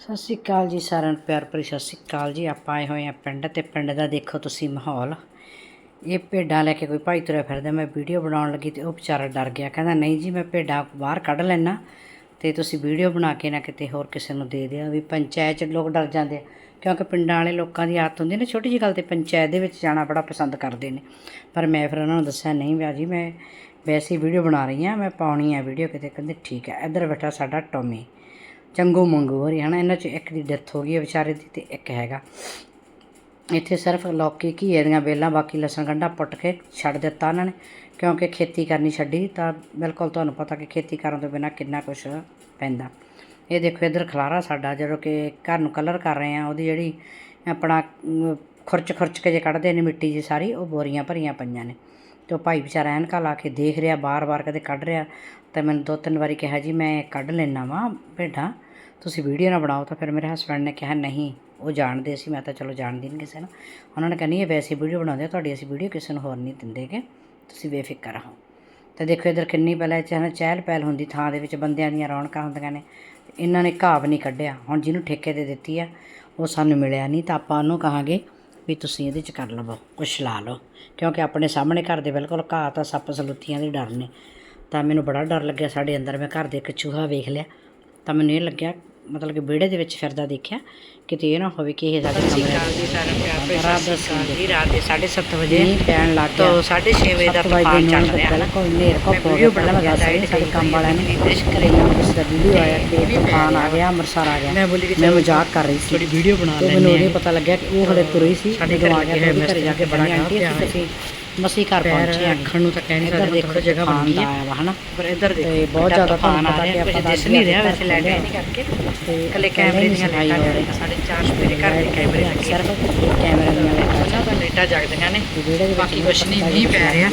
ਸਤਿ ਸ਼੍ਰੀ ਅਕਾਲ ਜੀ ਸਾਰਿਆਂ ਨੂੰ, ਪਿਆਰ ਭਰੀ ਸਤਿ ਸ਼੍ਰੀ ਅਕਾਲ ਜੀ। ਆਪਾਂ ਆਏ ਹੋਏ ਆ ਪਿੰਡ ਤੇ ਪਿੰਡ ਦਾ ਦੇਖੋ ਤੁਸੀਂ ਮਾਹੌਲ। ਇਹ ਭੇਡਾਂ ਲੈ ਕੇ ਕੋਈ ਭਾਈ ਤੁਰਿਆ ਫਿਰਦਾ, ਮੈਂ ਵੀਡੀਓ ਬਣਾਉਣ ਲੱਗੀ ਤੇ ਉਹ ਵਿਚਾਰਾ ਡਰ ਗਿਆ, ਕਹਿੰਦਾ, ਨਹੀਂ ਜੀ, ਮੈਂ ਭੇਡਾਂ ਬਾਹਰ ਕੱਢ ਲੈਣਾ ਤੇ ਤੁਸੀਂ ਵੀਡੀਓ ਬਣਾ ਕੇ ਨਾ ਕਿਤੇ ਹੋਰ ਕਿਸੇ ਨੂੰ ਦੇ ਦਿਓ। ਵੀ ਪੰਚਾਇਤ 'ਚ ਲੋਕ ਡਰ ਜਾਂਦੇ ਆ, ਕਿਉਂਕਿ ਪਿੰਡਾਂ ਵਾਲੇ ਲੋਕਾਂ ਦੀ ਆਦਤ ਹੁੰਦੀ ਨਾ, ਛੋਟੀ ਜਿਹੀ ਗੱਲ ਤੇ ਪੰਚਾਇਤ ਦੇ ਵਿੱਚ ਜਾਣਾ ਬੜਾ ਪਸੰਦ ਕਰਦੇ ਨੇ। ਪਰ ਮੈਂ ਫਿਰ ਉਹਨਾਂ ਨੂੰ ਦੱਸਿਆ, ਨਹੀਂ ਵਿਆ ਜੀ, ਮੈਂ ਵੈਸੇ ਵੀਡੀਓ ਬਣਾ ਰਹੀ ਹਾਂ, ਮੈਂ ਪਾਉਣੀ ਆ ਵੀਡੀਓ ਕਿਤੇ। ਕਹਿੰਦੇ, ਠੀਕ ਹੈ, ਇੱਧਰ ਬੈਠਾ ਸਾਡਾ ਟੋਮੀ। ਚੰਗੂ ਮੰਗੂ ਹੋ ਰਹੀ ਹੈ ਨਾ ਇਹਨਾਂ 'ਚ ਇੱਕ ਦੀ ਡੈਥ ਹੋ ਗਈ ਹੈ ਵਿਚਾਰੇ ਦੀ ਤੇ ਇੱਕ ਹੈਗਾ। ਇੱਥੇ ਸਿਰਫ ਲੌਕੀ ਘੀਏ ਦੀਆਂ ਵੇਲਾਂ, ਬਾਕੀ ਲਸਣ ਗੰਢਾ ਪੁੱਟ ਕੇ ਛੱਡ ਦਿੱਤਾ ਉਹਨਾਂ ਨੇ, ਕਿਉਂਕਿ ਖੇਤੀ ਕਰਨੀ ਛੱਡੀ, ਤਾਂ ਬਿਲਕੁਲ ਤੁਹਾਨੂੰ ਪਤਾ ਕਿ ਖੇਤੀ ਕਰਨ ਤੋਂ ਬਿਨਾ ਕਿੰਨਾ ਕੁਝ ਪੈਂਦਾ। ਇਹ ਦੇਖੋ, ਇਧਰ ਖਲਾਰਾ ਸਾਡਾ, ਜਦੋਂ ਕਿ ਘਰ ਨੂੰ ਕਲਰ ਕਰ ਰਹੇ ਆ ਉਹਦੀ ਜਿਹੜੀ ਆਪਣਾ ਖੁਰਚ ਖੁਰਚ ਕੇ ਜੇ ਕੱਢਦੇ ਨੇ ਮਿੱਟੀ ਜੀ ਸਾਰੀ, ਉਹ ਬੋਰੀਆਂ ਭਰੀਆਂ ਪਈਆਂ ਨੇ। ਤੇ ਉਹ ਭਾਈ ਵਿਚਾਰਾ ਐਨਕਾ ਲਾ ਕੇ ਦੇਖ ਰਿਹਾ, ਬਾਰ-ਬਾਰ ਕਦੇ ਕੱਢ ਰਿਹਾ, ਤਾਂ ਮੈਨੂੰ ਦੋ ਤਿੰਨ ਵਾਰੀ ਕਿਹਾ, ਜੀ, ਮੈਂ ਕੱਢ ਲੈਣਾ ਵਾਂ, ਭੇਡਾਂ। ਤੁਸੀਂ ਵੀਡੀਓ ਨਾ ਬਣਾਓ ਤਾਂ ਫਿਰ ਮੇਰੇ ਹਸਬੰਡ ਨੇ ਕਿਹਾ ਨਹੀਂ ਉਹ ਜਾਣਦੇ ਸੀ ਮੈਂ ਤਾਂ ਚਲੋ ਜਾਣਦੀ ਨਹੀਂ ਕਿਸੇ ਨੂੰ। ਉਹਨਾਂ ਨੇ ਕਹਿੰਦੀ ਇਹ ਵੈਸੇ ਵੀਡੀਓ ਬਣਾਉਂਦੇ ਆ, ਤੁਹਾਡੀ ਅਸੀਂ ਵੀਡੀਓ ਕਿਸੇ ਨੂੰ ਹੋਰ ਨਹੀਂ ਦਿੰਦੇਗੇ ਤੁਸੀਂ ਬੇਫਿਕਰ ਰਹੋ। ਤੇ ਦੇਖੋ ਇਧਰ ਕਿੰਨੀ ਪਹਿਲਾਂ ਚਾਹਨਾ ਚਹਿਲ ਪਹਿਲ ਹੁੰਦੀ ਥਾਂ ਦੇ ਵਿੱਚ ਬੰਦਿਆਂ ਦੀਆਂ ਰੌਣਕਾਂ ਹੁੰਦੀਆਂ ਨੇ। ਇਹਨਾਂ ਨੇ ਘਾਹ ਵੀ ਨਹੀਂ ਕੱਢਿਆ। ਹੁਣ ਜਿਹਨੂੰ ਠੇਕੇ ਤੇ ਦਿੱਤੀ ਆ ਉਹ ਸਾਨੂੰ ਮਿਲਿਆ ਨਹੀਂ ਤਾਂ ਆਪਾਂ ਉਹਨੂੰ ਕਹਾਂਗੇ ਵੀ ਤੁਸੀਂ ਇਹਦੇ ਚ ਕਰ ਲਵੋ ਕੁਛ ਲਾ ਲਓ। ਕਿਉਂਕਿ ਆਪਣੇ ਸਾਹਮਣੇ ਘਰ ਦੇ ਬਿਲਕੁਲ ਘਾਹ ਤਾਂ ਸੱਪ ਸਲੂਤੀਆਂ ਦੇ ਡਰ ਨੇ। ਤਾਂ ਮੈਨੂੰ ਬੜਾ ਡਰ ਲੱਗਿਆ ਸਾਡੇ ਅੰਦਰ। ਮੈਂ ਘਰ ਦੇ ਇੱਕ ਚੂਹਾ ਵੇਖ ਲਿਆ ਤਾਂ ਮੈਨੂੰ ਇਹ ਲੱਗਿਆ ਮਤਲਬ ਕਿ ਵਿਹੜੇ ਦੇ ਵਿੱਚ ਫਿਰਦਾ ਦੇਖਿਆ ਕਿਤੇ ਇਹ ਨਾ ਹੋਵੇ ਕਿ ਇਹ ਸਾਡੇ ਜੀ ਸਾਰਾ ਪਿਆਰ ਭਰੀ ਸਤਿ ਸ਼੍ਰੀ ਅਕਾਲ ਸੀ ਜੀ ਰਾਤ ਦੇ 7:30 ਵਜੇ ਮੀਂਹ ਪੈਣ ਲੱਗ ਤੋਂ ਗਿਆ। 6:30 ਵਜੇ ਦਾ ਸੱਤ ਤੂਫਾਨ ਚੱਲ ਨੂੰ ਰਿਹਾ। ਪਹਿਲਾਂ ਕੋਈ ਨੇਰ ਕੋ ਵੀਡੀਓ ਪਹਿਲਾਂ ਦੱਸ ਰਹੀ ਸਾਡੇ ਕੰਮ ਵਾਲਿਆਂ ਨੇ। ਨਿਰਦੇਸ਼ ਕਰੇ ਇਸ ਦਾ ਵੀਡੀਓ ਆਇਆ ਕਿ ਤੂਫਾਨ ਆ ਗਿਆ ਅੰਮ੍ਰਿਤਸਰ ਆ ਗਿਆ। ਮੈਂ ਬੋਲੀ ਕਿ ਮੈਂ ਮਜ਼ਾਕ ਕਰ ਰਹੀ ਸੀ। ਥੋੜੀ ਵੀਡੀਓ ਬਣਾ ਤੇ ਮੈਨੂੰ ਉਹਦੇ ਪਤਾ ਲੱਗਿਆ ਕਿ ਉਹ ਹਲੇ ਤੁਰੀ ਸੀ ਸਾਡੇ ਘਰ ਆ ਗਿਆ ਲੱਗੇ ਤੇ ਘਰੇ ਜਾ ਕੇ ਮਿਸਤਰੀ ਆਂਟੀ ਅਸੀਂ ਮਸੀ ਘਰ ਪਹੁੰਚੇ ਆ ਅੱਖਣ ਨੂੰ ਤਾਂ ਕਹਿ ਨਹੀਂ ਇੱਧਰ ਸਕਦੇ ਦੇਖੋ ਥੋੜਾ ਜਗ੍ਹਾ ਤੂਫਾਨ ਬਣੀ ਦਾ ਹੈ ਆਇਆ ਵਾ ਹਨਾ? ਪਰ ਇੱਧਰ ਦੇਖੋ ਤੇ ਬਹੁਤ ਜ਼ਿਆਦਾ ਤੂਫਾਨ ਆ ਰਿਹਾ ਕੁਝ ਦਿਸ ਨਹੀਂ ਰਿਹਾ ਵੈਸੇ ਘਰ ਨਹੀਂ ਕਰਕੇ। ਤੇ ਕੱਲੇ ਕੈਮਰੇ ਦੀਆਂ ਲਾਈਟਾਂ ਜਗਦੀਆਂ ਸਾਡੇ ਚਾਰ ਸਵੇਰੇ ਘਰ ਦੇ ਕੈਮਰੇ ਲੱਗੇ। ਸਿਰਫ ਕੈਮਰੇ ਦੀਆਂ ਲਾਈਟਾਂ ਦਾ ਲਾਈਟਾਂ ਜਗਦੀਆਂ ਨੇ ਬਾਕੀ ਕੁਛ ਨਹੀਂ ਮੀਂਹ ਪੈ ਰਿਹਾ।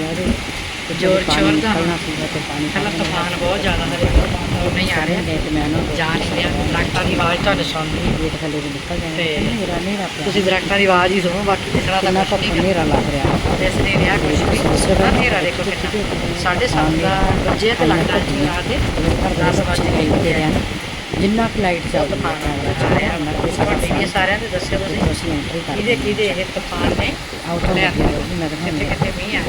ਜ਼ੋਰ ਸ਼ੋਰ ਦਾ। ਪਹਿਲਾਂ ਤੂਫਾਨ ਬਹੁਤ ਜ਼ਿਆਦਾ ਹਰੇ ਨਹੀਂ ਆ ਰਿਹਾ ਤੇ ਮੈਂ ਉਹਨੂੰ ਜਾ ਨਹੀਂ ਰਿਹਾ ਦਰਖਤਾਂ ਦੀ ਆਵਾਜ਼ ਤੁਹਾਨੂੰ ਸੁਣਦੀ ਗੇਟ ਥੱਲੇ ਵੀ ਨਿਕਲ ਜਾਣਾ ਤੇ ਮੇਰਾ ਨਹੀਂ ਰੱਖ ਤੁਸੀਂ ਦਰਖਤਾਂ ਦੀ ਆਵਾਜ਼ ਹੀ ਸੁਣੋ ਬਾਕੀ ਦਿਸਣਾ ਤਾਂ ਕਿੰਨਾ ਕੁਛ ਕੁ ਨਹੀਂ ਹਨੇਰਾ ਲੱਗ ਰਿਹਾ ਦਿਸ ਨਹੀਂ ਰਿਹਾ ਕੁਝ ਵੀ। ਆਹ ਹਨੇਰਾ ਦੇਖੋ ਕਿੰਨਾ। ਸਾਢੇ ਸੱਤ ਦਾ ਵਜੇ ਤੇ ਲੱਗਦਾ ਜੀ ਰਾਤ ਦੇ ਦਸ ਵੱਜ ਗਏ। ਤੇ ਰਹਿਣ ਜਿੰਨਾ ਕੁ ਲਾਈਟ ਚੱਲਦਾ ਤੂਫਾਨ ਆ ਰਿਹਾ। ਉਹਨਾਂ ਦੇ ਸਾਡੇ ਤੁਹਾਡੇ ਵੀ ਸਾਰਿਆਂ ਦੇ ਦੱਸਿਓ ਤੁਸੀਂ। ਅਸੀਂ ਐਂਟਰੀ ਕਰ ਕਿਹਦੇ ਕਿਹਦੇ ਇਹ ਤੂਫਾਨ ਨੇ? ਆਊਟ ਹੋ ਲੈ ਗਿਆ ਮੈਂ ਤਾਂ ਕਿੱਥੇ ਕਿੱਥੇ ਮੀਂਹ ਆ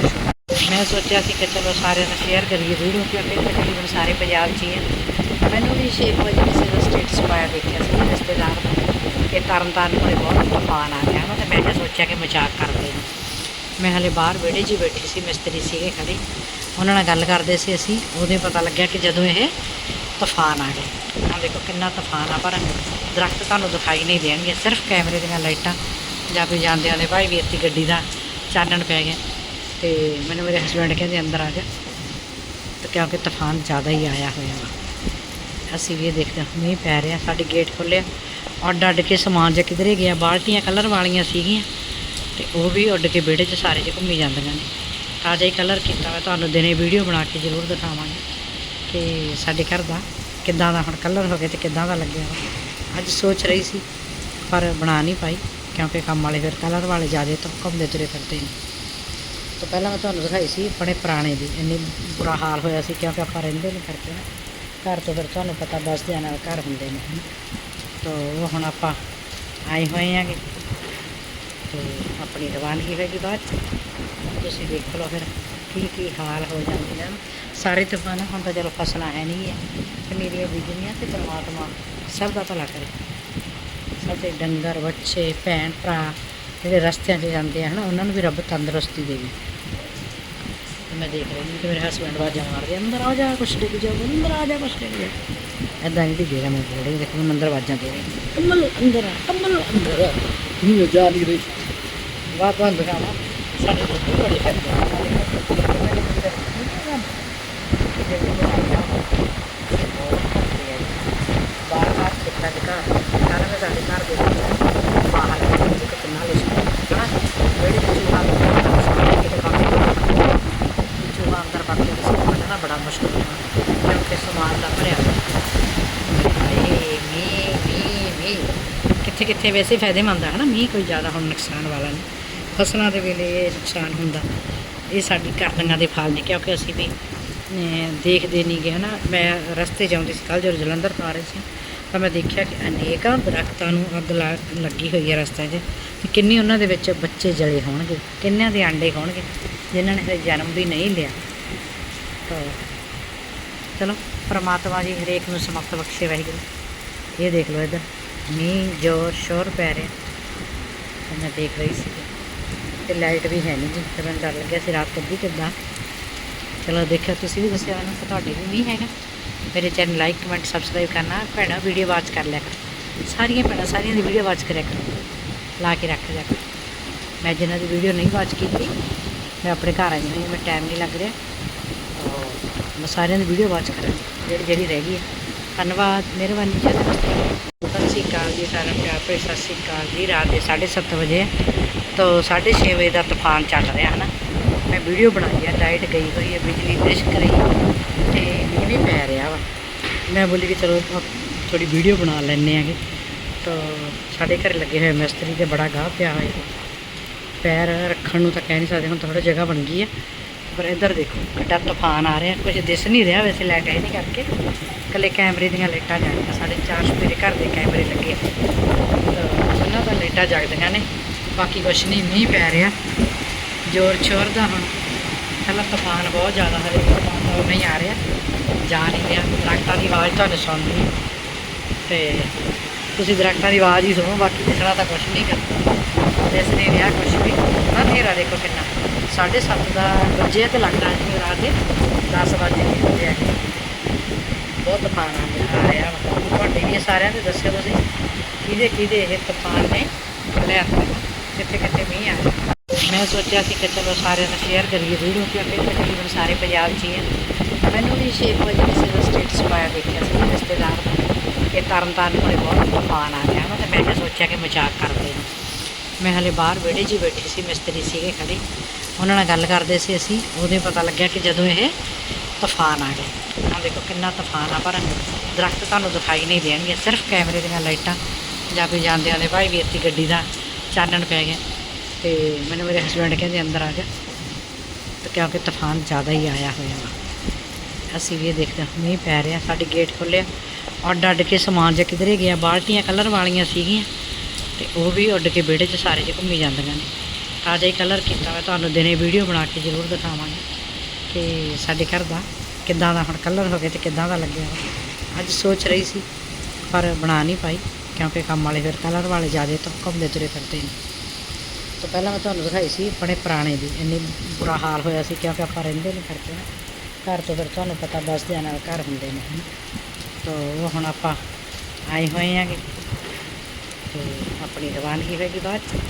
ਮੈਂ ਸੋਚਿਆ ਸੀ ਕਿ ਚਲੋ ਸਾਰਿਆਂ ਨਾਲ ਸ਼ੇਅਰ ਕਰੀਏ ਵੀਡੀਓ ਕਿਉਂਕਿ ਤਕਰੀਬਨ ਸਾਰੇ ਪੰਜਾਬ 'ਚ ਹੀ ਹੈ ਮੈਨੂੰ ਵੀ 6 ਵਜੇ ਕਿਸੇ ਦਾ ਸਟੇਟਸ ਪਾਇਆ ਦੇਖਿਆ ਸੀ ਰਿਸ਼ਤੇਦਾਰ ਦਾ ਕਿ ਤਰਨਤਾਰਨ ਕੋਲੇ ਬਹੁਤ ਤੂਫਾਨ ਆ ਗਿਆ ਨਾ, ਤੇ ਮੈਂ ਕਿਹਾ ਸੋਚਿਆ ਕਿ ਮਜ਼ਾਕ ਕਰਦੇ ਨੇ ਮੈਂ ਹਲੇ ਬਾਹਰ ਵਿਹੜੇ 'ਚ ਬੈਠੀ ਸੀ, ਮਿਸਤਰੀ ਸੀਗੇ ਖੜੇ। ਉਹਨਾਂ ਨਾਲ ਗੱਲ ਕਰਦੇ ਸੀ ਅਸੀਂ, ਉਹਦੇ ਪਤਾ ਲੱਗਿਆ ਕਿ ਜਦੋਂ ਇਹ ਤੂਫਾਨ ਆ ਗਏ। ਆਹ ਦੇਖੋ ਕਿੰਨਾ ਤੂਫਾਨ ਆ, ਪਰ ਦਰਖਤ ਤੁਹਾਨੂੰ ਦਿਖਾਈ ਨਹੀਂ ਦੇਣਗੇ, ਸਿਰਫ ਕੈਮਰੇ ਦੀਆਂ ਲਾਈਟਾਂ। ਜਾਂ ਕੋਈ ਜਾਂਦੇ ਵਾਲੇ ਭਾਈ ਵੀ ਇੱਥੇ ਗੱਡੀ ਦਾ ਚਾਨਣ ਪੈ ਗਿਆ। ਤੇ ਮੈਨੂੰ ਮੇਰੇ ਹਸਬੰਡ ਕਹਿੰਦੇ ਅੰਦਰ ਆ ਜਾ। ਤੇ ਕਿਉਂਕਿ ਤੂਫਾਨ ਜ਼ਿਆਦਾ ਹੀ ਆਇਆ ਹੋਇਆ ਵਾ। ਅਸੀਂ ਵੀ ਇਹ ਦੇਖਦੇ ਹਾਂ, ਮੀਂਹ ਪੈ ਰਿਹਾ ਸਾਡੇ ਗੇਟ ਖੁੱਲਿਆ ਅੱਡ ਅੱਡ ਕੇ ਸਮਾਨ ਜਿਹਾ ਕਿਧਰੇ ਗਿਆ ਬਾਲਟੀਆਂ ਕਲਰ ਵਾਲੀਆਂ ਸੀਗੀਆਂ ਤੇ ਉਹ ਵੀ ਉੱਡ ਕੇ ਵਿਹੜੇ 'ਚ ਸਾਰੇ 'ਚ ਘੁੰਮੀ ਜਾਂਦੀਆਂ ਨੇ। ਤਾਜ਼ਾ ਹੀ ਕਲਰ ਕੀਤਾ ਵਾ ਤੁਹਾਨੂੰ ਦਿਨੇ ਵੀਡੀਓ ਬਣਾ ਕੇ ਜ਼ਰੂਰ ਦਿਖਾਵਾਂਗੇ ਕਿ ਸਾਡੇ ਘਰ ਦਾ ਕਿੱਦਾਂ ਦਾ ਹੁਣ ਕਲਰ ਹੋ ਗਿਆ ਤੇ ਕਿੱਦਾਂ ਦਾ ਲੱਗਿਆ ਵਾ। ਅੱਜ ਸੋਚ ਰਹੀ ਸੀ ਪਰ ਬਣਾ ਨਹੀਂ ਪਾਈ ਕਿਉਂਕਿ ਕੰਮ ਵਾਲੇ ਫਿਰ ਕਲਰ ਵਾਲੇ ਜ਼ਿਆਦਾ ਤਾਂ ਘੁੰਮਦੇ ਤੁਰੇ ਫਿਰਦੇ ਨੇ। ਤਾਂ ਪਹਿਲਾਂ ਮੈਂ ਤੁਹਾਨੂੰ ਦਿਖਾਈ ਸੀ ਆਪਣੇ ਪੁਰਾਣੇ ਦੀ ਇੰਨੀ ਬੁਰਾ ਹਾਲ ਹੋਇਆ ਸੀ ਕਿਉਂਕਿ ਆਪਾਂ ਰਹਿੰਦੇ ਨਹੀਂ ਕਰਕੇ ਨਾ ਘਰ ਤੋਂ ਫਿਰ ਤੁਹਾਨੂੰ ਪਤਾ ਬਸਦਿਆਂ ਨਾਲ ਘਰ ਹੁੰਦੇ ਨੇ, ਹਨਾ। ਤੋਂ ਹੁਣ ਆਪਾਂ ਆਏ ਹੋਏ ਆਂਗੇ ਤੇ ਆਪਣੀ ਰਵਾਨਗੀ ਹੋਏਗੀ ਬਾਅਦ 'ਚ। ਤੁਸੀਂ ਦੇਖ ਲਓ ਫਿਰ ਕੀ ਕੀ ਹਾਲ ਹੋ ਜਾਂਦੇ ਨੇ। ਸਾਰੇ ਤੂਫਾਨ ਹੁਣ ਤਾਂ ਚਲੋ ਫਸਲਾਂ ਹੈ ਨਹੀਂ ਹੈ ਪਨੀਰੀਆਂ ਬੀਜਣੀਆਂ ਤੇ ਪਰਮਾਤਮਾ ਸਭ ਦਾ ਭਲਾ ਕਰੇ। ਸਾਡੇ ਡੰਗਰ, ਬੱਚੇ, ਭੈਣ, ਭਰਾ ਜਿਹੜੇ ਰਸਤਿਆਂ 'ਚ ਜਾਂਦੇ ਆ, ਹਨਾ, ਉਹਨਾਂ ਨੂੰ ਵੀ ਰੱਬ ਤੰਦਰੁਸਤੀ ਦੇਵੇ। ਤੇ ਮੈਂ ਦੇਖ ਰਹੀ ਹਾਂ ਕਿ ਮੇਰੇ ਹਸਬੰਡ ਵਾਜਾਂ ਮਾਰਦੇ ਆ, ਅੰਦਰ ਆ ਜਾ ਕੁਛ ਡਿੱਗ ਜਾ ਅੰਦਰ ਆ ਜਾ ਕੁਛ ਡਿੱਗ ਜਾ ਐਦਾਂ ਨਹੀਂ ਡਿੱਗੇਗਾ ਮੈਂ ਬੋੜੇ ਦੇਖੋ ਮੈਂ ਅੰਦਰ ਵਾਜਾਂ ਦੇ ਰਹੀ। ਕਮਲ ਅੰਦਰ ਆ ਕਮਲ ਅੰਦਰ ਆ। ਨਹੀਂ ਜਾ ਨਹੀਂ ਰਹੀ। ਬੰਦ ਕਰਾਵਾ ਸਾਡੇ ਤੋਂ ਬੜੇ ਫਿਰਦੇ ਬਾਹਰ ਬਾਹਰ ਖੇਤਾਂ ਦੇ ਘਰ ਸਾਰਾ ਮੈਂ ਸਾਡੇ ਘਰ ਦੇ ਵਿੱਚ ਬਾਹਰ ਇੱਕ ਕਿੰਨਾ ਲਿਸ਼ ਹਨਾ ਜਿਹੜੀ ਚੂਹਾ ਕਿਤੇ ਬਾਕੀ ਚੂਹਾ ਅੰਦਰ ਬਾਕੀ ਕਿਸੇ ਨੂੰ ਕੱਢਣਾ ਬੜਾ ਮੁਸ਼ਕਲ ਹੈ ਕਿਉਂਕਿ ਸਮਾਨ ਦਾ ਭਰਿਆ ਹੋਇਆ ਇਹ ਮੀਂਹ ਮੀਂਹ ਮੀਂਹ ਕਿੱਥੇ ਕਿੱਥੇ ਵੈਸੇ ਫਾਇਦੇਮੰਦ ਹੈ ਹਨਾ? ਮੀਂਹ ਕੋਈ ਜ਼ਿਆਦਾ ਹੁਣ ਨੁਕਸਾਨ ਵਾਲਾ ਨਹੀਂ। ਫਸਲਾਂ ਦੇ ਵੇਲੇ ਇਹ ਨੁਕਸਾਨ ਹੁੰਦਾ। ਇਹ ਸਾਡੀ ਕਰਦੀਆਂ ਦੇ ਫਲ ਨੇ, ਕਿਉਂਕਿ ਅਸੀਂ ਵੀ ਦੇਖਦੇ ਨਹੀਂ ਗਏ ਹਨਾ? ਮੈਂ ਰਸਤੇ 'ਚ ਸੀ ਕੱਲ੍ਹ ਜਦੋਂ ਜਲੰਧਰ ਤੋਂ ਆ ਰਹੀ ਸੀ, ਤਾਂ ਮੈਂ ਦੇਖਿਆ ਕਿ ਅਨੇਕਾਂ ਦਰਖਤਾਂ ਨੂੰ ਅੱਗ ਲਾ- ਲੱਗੀ ਹੋਈ ਹੈ ਰਸਤੇ 'ਚ। ਤੇ ਕਿੰਨੇ ਉਹਨਾਂ ਦੇ ਵਿੱਚ ਬੱਚੇ ਜਲੇ ਹੋਣਗੇ, ਕਿੰਨਿਆਂ ਦੇ ਆਂਡੇ ਹੋਣਗੇ, ਜਿਨ੍ਹਾਂ ਨੇ ਹਜੇ ਜਨਮ ਵੀ ਨਹੀਂ ਲਿਆ। ਤਾਂ ਚਲੋ, ਪਰਮਾਤਮਾ ਜੀ ਹਰੇਕ ਨੂੰ ਸਮਤ ਬਖਸ਼ੇ ਵਾਹਿਗੁਰੂ। ਇਹ ਦੇਖ ਲਓ ਇੱਧਰ। ਮੀਂਹ ਜ਼ੋਰ ਸ਼ੋਰ ਪੈ ਰਿਹਾ, ਤੇ ਮੈਂ ਦੇਖ ਰਹੀ ਸੀ ਤੇ ਲਾਈਟ ਵੀ ਹੈ ਨਹੀਂ ਜੀ, ਤੇ ਮੈਨੂੰ ਡਰ ਲੱਗਿਆ ਸੀ ਰਾਤ ਕੱਢੀ ਕਿੱਦਾਂ ਚਲੋ ਦੇਖਿਆ, ਤੁਸੀਂ ਵੀ ਦੱਸਿਆ ਮੈਨੂੰ ਕਿ ਤੁਹਾਡੇ ਵੀ ਮੀਂਹ ਹੈਗਾ। ਮੇਰੇ ਚੈਨਲ ਲਾਈਕ ਕਮੈਂਟ ਸਬਸਕ੍ਰਾਈਬ ਕਰਨਾ, ਭੈਣਾਂ ਵੀਡੀਓ ਵਾਚ ਕਰ ਲਿਆ ਕਰੋ। ਸਾਰੀਆਂ ਭੈਣਾਂ, ਸਾਰੀਆਂ ਦੀ ਵੀਡੀਓ ਵਾਚ ਕਰਿਆ ਕਰੋ। ਲਾ ਕੇ ਰੱਖ ਲਿਆ ਕਰੋ। ਮੈਂ ਜਿਨ੍ਹਾਂ ਦੀ ਵੀਡੀਓ ਨਹੀਂ ਵਾਚ ਕੀਤੀ, ਮੈਂ ਆਪਣੇ ਘਰ ਆਈ ਹੋਈ ਹਾਂ ਮੈਂ ਟਾਈਮ ਨਹੀਂ ਲੱਗ ਰਿਹਾ। ਮੈਂ ਸਾਰਿਆਂ ਦੀ ਵੀਡੀਓ ਵਾਚ ਕਰਾਂਗੀ, ਜਿਹੜੀ ਜਿਹੜੀ ਰਹਿ ਗਈ ਹੈ। ਧੰਨਵਾਦ, ਮਿਹਰਬਾਨੀ, ਜੀ ਸ਼੍ਰੀ ਅਕਾਲ ਜੀ ਸਾਰਾ ਪਿਆਰ ਭਰੀ ਸਤਿ ਸ਼੍ਰੀ ਅਕਾਲ ਜੀ। ਰਾਤ ਦੇ 7:30 ਵਜੇ ਤੋਂ ਤਾਂ 6:30 ਵਜੇ ਦਾ ਤੂਫਾਨ ਚੱਲ ਰਿਹਾ ਹੈ ਨਾ ਮੈਂ ਵੀਡੀਓ ਬਣਾਈ ਆ, ਲਾਈਟ ਗਈ ਹੋਈ ਹੈ ਬਿਜਲੀ ਲਿਸ਼ਕ ਰਹੀ ਹੈ ਤੇ ਮੀਂਹ ਵੀ ਪੈ ਰਿਹਾ ਵਾ। ਮੈਂ ਬੋਲੀ ਕਿ ਚਲੋ ਥੋੜੀ ਵੀਡੀਓ ਬਣਾ ਲੈਂਦੇ ਆਂਗੇ। ਤਾਂ ਸਾਡੇ ਘਰ ਲੱਗੇ ਹੋਏ ਮਿਸਤਰੀ ਤੇ ਬੜਾ ਗਾਹ ਪਿਆ ਹੋਇਆ ਪੈਰ ਰੱਖਣ ਨੂੰ ਤਾਂ ਕਹਿ ਨਹੀਂ ਸਕਦੇ, ਹੁਣ ਥੋੜਾ ਜਗ੍ਹਾ ਬਣ ਗਈ ਆ। ਪਰ ਇੱਧਰ ਦੇਖੋ, ਕਿੱਡਾ ਤੂਫਾਨ ਆ ਰਿਹਾ ਕੁਝ ਦਿਸ ਨਹੀਂ ਰਿਹਾ ਵੈਸੇ ਲਾਈਟ ਹੈ ਨਹੀਂ ਕਰਕੇ। ਕੱਲੇ ਕੈਮਰੇ ਦੀਆਂ ਲਾਈਟਾਂ ਜਗਦੀਆਂ ਸਾਡੇ ਚਾਰ ਮੇਰੇ ਘਰ ਦੇ ਕੈਮਰੇ ਲੱਗੇ ਤਾਂ ਉਹਨਾਂ ਦਾ ਲਾਈਟਾਂ ਜਗਦੀਆਂ ਨੇ, ਬਾਕੀ ਕੁਛ ਨਹੀਂ ਮੀਂਹ ਪੈ ਰਿਹਾ। ਜ਼ੋਰ ਸ਼ੋਰ ਦਾ ਹੁਣ। ਪਹਿਲਾਂ ਤੂਫਾਨ ਬਹੁਤ ਜ਼ਿਆਦਾ ਹਲੇ ਤੂਫਾਨ ਤਾਂ ਨਹੀਂ ਆ ਰਿਹਾ। ਜਾ ਨਹੀਂ ਰਿਹਾ, ਦਰਖਤਾਂ ਦੀ ਆਵਾਜ਼ ਤੁਹਾਨੂੰ ਸੁਣਦੀ ਹੈ ਤੇ ਤੁਸੀਂ ਦਰਖਤਾਂ ਦੀ ਆਵਾਜ਼ ਹੀ ਸੁਣੋ, ਬਾਕੀ ਦਿਸਣਾ ਤਾਂ ਕੁਛ ਨਹੀਂ ਕਰਦਾ ਦਿਸ ਨਹੀਂ ਰਿਹਾ ਕੁਛ ਵੀ। ਨਾ ਹਨੇਰਾ ਦੇਖੋ ਕਿੰਨਾ। 7:30 ਦਾ ਵਜੇ ਤੇ ਲੱਗਦਾ ਜਿਵੇਂ ਰਾਤ ਦੇ 10 ਵਜੇ ਨਹੀਂ ਹੁੰਦੇ ਆ। ਬਹੁਤ ਤੂਫਾਨ ਆ ਰਿਹਾ ਆ ਰਿਹਾ ਤੁਹਾਡੇ ਵੀ ਸਾਰਿਆਂ ਦੇ ਦੱਸਿਆ ਤੁਸੀਂ, ਕਿਹਦੇ ਕਿਹਦੇ ਇਹ ਤੂਫਾਨ ਨੇ ਲੈ ਕਿੱਥੇ ਕਿੱਥੇ ਮੀਂਹ ਆ ਰਿਹਾ। ਮੈਂ ਸੋਚਿਆ ਸੀ ਕਿ ਚਲੋ ਸਾਰਿਆਂ ਨੂੰ ਸ਼ੇਅਰ ਕਰੀਏ ਵੀਡੀਓ ਕਿਉਂਕਿ ਤਕਰੀਬਨ ਸਾਰੇ ਪੰਜਾਬ 'ਚ ਹੀ ਹੈ ਮੈਨੂੰ ਵੀ 6 ਵਜੇ ਕਿਸੇ ਦਾ ਸਟੇਟਸ ਪਾਇਆ ਦੇਖਿਆ ਸੀ ਰਿਸ਼ਤੇਦਾਰ ਦਾ, ਕਿ ਤਰਨਤਾਰਨ ਕੋਲੇ ਬਹੁਤ ਤੂਫਾਨ ਆ ਰਿਹਾ ਵਾ, ਤੇ ਮੈਂ ਕਿਹਾ ਸੋਚਿਆ ਕਿ ਮਜ਼ਾਕ ਕਰਦੇ ਨੇ ਮੈਂ ਹਲੇ ਬਾਹਰ ਵਿਹੜੇ 'ਚ ਹੀ ਬੈਠੀ ਸੀ, ਮਿਸਤਰੀ ਸੀਗੇ ਖੜੇ। ਉਹਨਾਂ ਨਾਲ ਗੱਲ ਕਰਦੇ ਸੀ ਅਸੀਂ, ਉਹਦੇ ਪਤਾ ਲੱਗਿਆ ਕਿ ਜਦੋਂ ਇਹ ਤੂਫਾਨ ਆ ਗਿਆ ਆ ਦੇਖੋ ਕਿੰਨਾ ਤੂਫਾਨ ਆ ਪਰ ਦਰਖਤ ਤੁਹਾਨੂੰ ਦਿਖਾਈ ਨਹੀਂ ਦੇਣਗੇ ਸਿਰਫ ਕੈਮਰੇ ਦੀਆਂ ਲਾਈਟਾਂ। ਜਾਂ ਕੋਈ ਜਾਂਦਿਆਂ ਦੇ ਭਾਈ ਵੀ ਇੱਥੇ ਗੱਡੀ ਦਾ ਚਾਨਣ ਪੈ ਗਿਆ। ਤੇ ਮੈਨੂੰ ਮੇਰੇ ਹਸਬੰਡ ਕਹਿੰਦੇ ਅੰਦਰ ਆ ਜਾ। ਤੇ ਕਿਉਂਕਿ ਤੂਫਾਨ ਜ਼ਿਆਦਾ ਹੀ ਆਇਆ ਹੋਇਆ ਵਾ। ਅਸੀਂ ਵੀ ਇਹ ਦੇਖਦੇ ਹਾਂ, ਮੀਂਹ ਪੈ ਰਿਹਾ ਸਾਡੇ ਗੇਟ ਖੁੱਲਿਆ ਅੱਡ ਅੱਡ ਕੇ ਸਮਾਨ ਜਿਹਾ ਕਿਧਰੇ ਗਿਆ ਬਾਲਟੀਆਂ ਕਲਰ ਵਾਲੀਆਂ ਸੀਗੀਆਂ। ਤੇ ਉਹ ਵੀ ਉੱਡ ਕੇ ਵਿਹੜੇ 'ਚ ਸਾਰੇ 'ਚ ਘੁੰਮੀ ਜਾਂਦੀਆਂ ਨੇ। ਤਾਜ਼ਾ ਹੀ ਕਲਰ ਕੀਤਾ ਮੈਂ ਤੁਹਾਨੂੰ ਦਿਨੇ ਵੀਡੀਓ ਬਣਾ ਕੇ ਜ਼ਰੂਰ ਦਿਖਾਵਾਂਗੀ। ਕਿ ਸਾਡੇ ਘਰ ਦਾ ਕਿੱਦਾਂ ਦਾ ਹੁਣ ਕਲਰ ਹੋ ਗਿਆ ਤੇ ਕਿੱਦਾਂ ਦਾ ਲੱਗਿਆ ਅੱਜ ਸੋਚ ਰਹੀ ਸੀ, ਪਰ ਬਣਾ ਨਹੀਂ ਪਾਈ, ਕਿਉਂਕਿ ਕੰਮ ਵਾਲੇ ਫਿਰ ਕਲਰ ਵਾਲੇ ਜ਼ਿਆਦਾ ਤੋਂ, ਘੁੰਮਦੇ ਤੁਰੇ ਫਿਰਦੇ ਨੇ। ਤਾਂ ਪਹਿਲਾਂ ਮੈਂ ਤੁਹਾਨੂੰ ਦਿਖਾਈ ਸੀ ਆਪਣੇ ਪੁਰਾਣੇ ਦੀ, ਇੰਨੀ ਬੁਰਾ ਹਾਲ ਹੋਇਆ ਸੀ ਕਿਉਂਕਿ ਆਪਾਂ ਰਹਿੰਦੇ ਨਹੀਂ ਕਰਕੇ ਨਾ ਘਰ ਤੋਂ ਫਿਰ ਤੁਹਾਨੂੰ ਪਤਾ ਬਸਦਿਆਂ ਨਾਲ ਘਰ ਹੁੰਦੇ ਨੇ, ਹਨਾ। ਤੋਂ ਉਹ ਹੁਣ ਆਪਾਂ ਆਏ ਹੋਏ ਆਂਗੇ ਤੇ ਆਪਣੀ ਰਵਾਨਗੀ ਹੋਏਗੀ ਬਾਅਦ 'ਚ।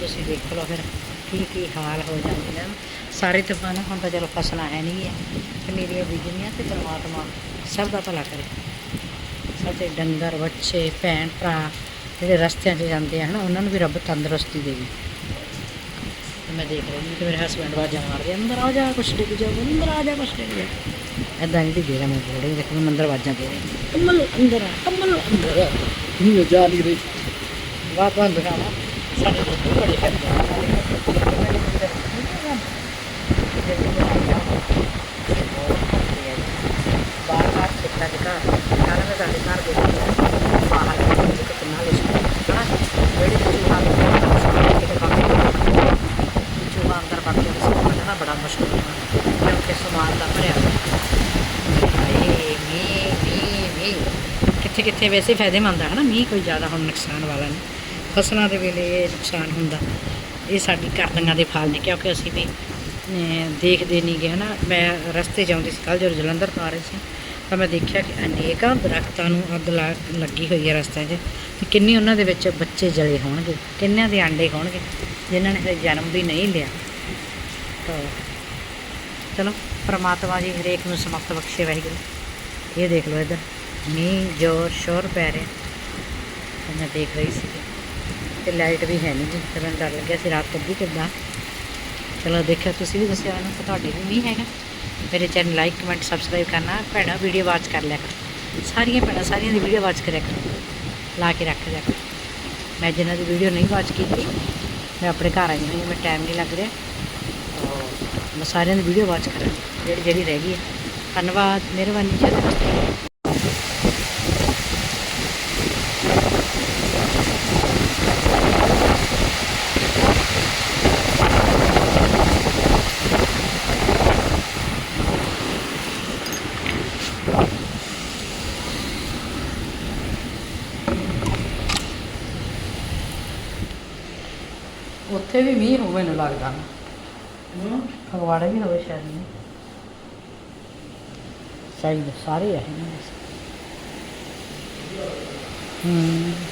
ਤੁਸੀਂ ਦੇਖ ਲਓ ਫਿਰ। ਕੀ ਕੀ ਹਾਲ ਹੋ ਜਾਂਦੇ ਨੇ ਸਾਰੇ ਤੂਫਾਨ ਹੁਣ ਤਾਂ ਚਲੋ ਫਸਲਾਂ ਹੈ ਨਹੀਂ ਹੈ ਪਨੀਰੀਆਂ ਬੀਜਣੀਆਂ ਤੇ ਪਰਮਾਤਮਾ ਸਭ ਦਾ ਭਲਾ ਕਰੇ। ਸਾਡੇ ਡੰਗਰ ਬੱਚੇ ਭੈਣ ਭਰਾ ਜਿਹੜੇ ਰਸਤਿਆਂ 'ਚ ਜਾਂਦੇ ਆ ਹਨਾ ਉਹਨਾਂ ਨੂੰ ਵੀ ਰੱਬ ਤੰਦਰੁਸਤੀ ਦੇਵੇ। ਤੇ ਮੈਂ ਦੇਖ ਰਹੀ ਹਾਂ ਕਿ ਮੇਰੇ ਹਸਬੰਡ ਵਾਜਾਂ ਮਾਰਦੇ ਅੰਦਰ ਆ ਜਾ ਕੁਛ ਡਿੱਗ ਜਾ ਅੰਦਰ ਆ ਜਾ ਕੁਛ ਡਿੱਗ ਜਾ ਐਦਾਂ ਨਹੀਂ ਡਿੱਗੇ ਰਿਹਾ ਮੈਂ ਬੋੜੇ ਦੇਖੋ ਮੈਂ ਅੰਦਰ ਵਾਜਾਂ ਦੇ ਰਹੀ। ਕਮਲ ਅੰਦਰ ਆ ਕਮਲ ਅੰਦਰ ਆ। ਨਹੀਂ ਜਾ ਨਹੀਂ ਰਹੀ। ਬਾਤ ਬੰਦ ਕਰਾਣਾ ਸਾਡੇ ਤੋਂ ਬੜੇ ਹਨਾ ਹੈ ਕਿੱਥੇ ਕਿੱਥੇ ਵੈਸੇ ਫਾਇਦੇਮੰਦ ਹੈ ਹਨਾ? ਮੀਂਹ ਕੋਈ ਜ਼ਿਆਦਾ ਹੁਣ ਨੁਕਸਾਨ ਵਾਲਾ ਨਹੀਂ। ਫਸਲਾਂ ਦੇ ਵੇਲੇ ਇਹ ਨੁਕਸਾਨ ਹੁੰਦਾ। ਇਹ ਸਾਡੀ ਕਰਦੀਆਂ ਦੇ ਫਲ ਨੇ, ਕਿਉਂਕਿ ਅਸੀਂ ਵੀ ਦੇਖਦੇ ਨਹੀਂ ਗਏ ਨਾ ਮੈਂ ਰਸਤੇ ਜਾਂਦੀ ਸੀ ਕੱਲ ਜਦੋਂ ਜਲੰਧਰ ਤੋਂ ਆ ਰਹੀ ਸੀ, ਤਾਂ ਮੈਂ ਦੇਖਿਆ ਕਿ ਅਨੇਕਾਂ ਦਰਖਤਾਂ ਨੂੰ ਅੱਗ ਲਾ- ਲੱਗੀ ਹੋਈ ਹੈ ਰਸਤੇ 'ਚ, ਤੇ ਕਿੰਨੇ ਉਹਨਾਂ ਦੇ ਵਿੱਚ ਬੱਚੇ ਜਲੇ ਹੋਣਗੇ, ਕਿੰਨਿਆਂ ਦੇ ਆਂਡੇ ਹੋਣਗੇ, ਜਿਨ੍ਹਾਂ ਨੇ ਹਜੇ ਜਨਮ ਵੀ ਨਹੀਂ ਲਿਆ। ਤਾਂ ਚਲੋ, ਪ੍ਰਮਾਤਮਾ ਜੀ ਹਰੇਕ ਨੂੰ ਸਮਤ ਬਖਸ਼ੇ, ਵਾਹਿਗੁਰੂ। ਇਹ ਦੇਖ ਲਓ ਇੱਧਰ, ਮੀਂਹ, ਜ਼ੋਰ, ਸ਼ੋਰ ਪੈ ਰਿਹਾ। ਮੈਂ ਦੇਖ ਰਹੀ ਸੀ। ਤੇ ਲਾਈਟ ਵੀ ਹੈ ਨਹੀਂ ਜੀ ਤੇ ਮੈਨੂੰ ਡਰ ਲੱਗਿਆ ਸੀ ਰਾਤ ਕੱਢੀ ਕਿੱਦਾਂ। ਚਲੋ ਦੇਖਿਓ, ਤੁਸੀਂ ਵੀ ਦੱਸਿਆ ਮੈਨੂੰ ਕਿ ਤੁਹਾਡੇ ਵੀ ਨਹੀਂ ਹੈਗਾ। ਮੇਰੇ ਚੈਨਲ ਲਾਈਕ ਕਮੈਂਟ ਸਬਸਕ੍ਰਾਈਬ ਕਰਨਾ, ਭੈਣਾਂ ਵੀਡੀਓ ਵਾਚ ਕਰ ਲਿਆ ਕਰ। ਸਾਰੀਆਂ ਭੈਣਾਂ, ਸਾਰੀਆਂ ਦੀ ਵੀਡੀਓ ਵਾਚ ਕਰਿਆ ਕਰੋ। ਲਾ ਕੇ ਰੱਖ ਲਿਆ ਕਰ। ਮੈਂ ਜਿਨ੍ਹਾਂ ਦੀ ਵੀਡੀਓ ਨਹੀਂ ਵਾਚ ਕੀਤੀ, ਮੈਂ ਆਪਣੇ ਘਰ ਆਈ ਹੋਈ ਹਾਂ ਮੈਂ ਟਾਈਮ ਨਹੀਂ ਲੱਗ ਰਿਹਾ। ਮੈਂ ਸਾਰਿਆਂ ਦੀ ਵੀਡੀਓ ਵਾਚ ਕਰਾਂ ਜਿਹੜੀ ਜਿਹੜੀ ਰਹਿ ਗਈ ਹੈ। ਧੰਨਵਾਦ, ਮਿਹਰਬਾਨੀ ਜੀ। ਉੱਥੇ ਵੀ ਮੀਂਹ ਹੋਵੇ ਮੈਨੂੰ ਲੱਗਦਾ। ਹੂੰ। ਫਗਵਾੜੇ ਵੀ ਹੋਵੇ ਸ਼ਾਇਦ ਨਹੀਂ ਸ਼ਾਇਦ ਸਾਰੇ ਹੈ ਹੂੰ।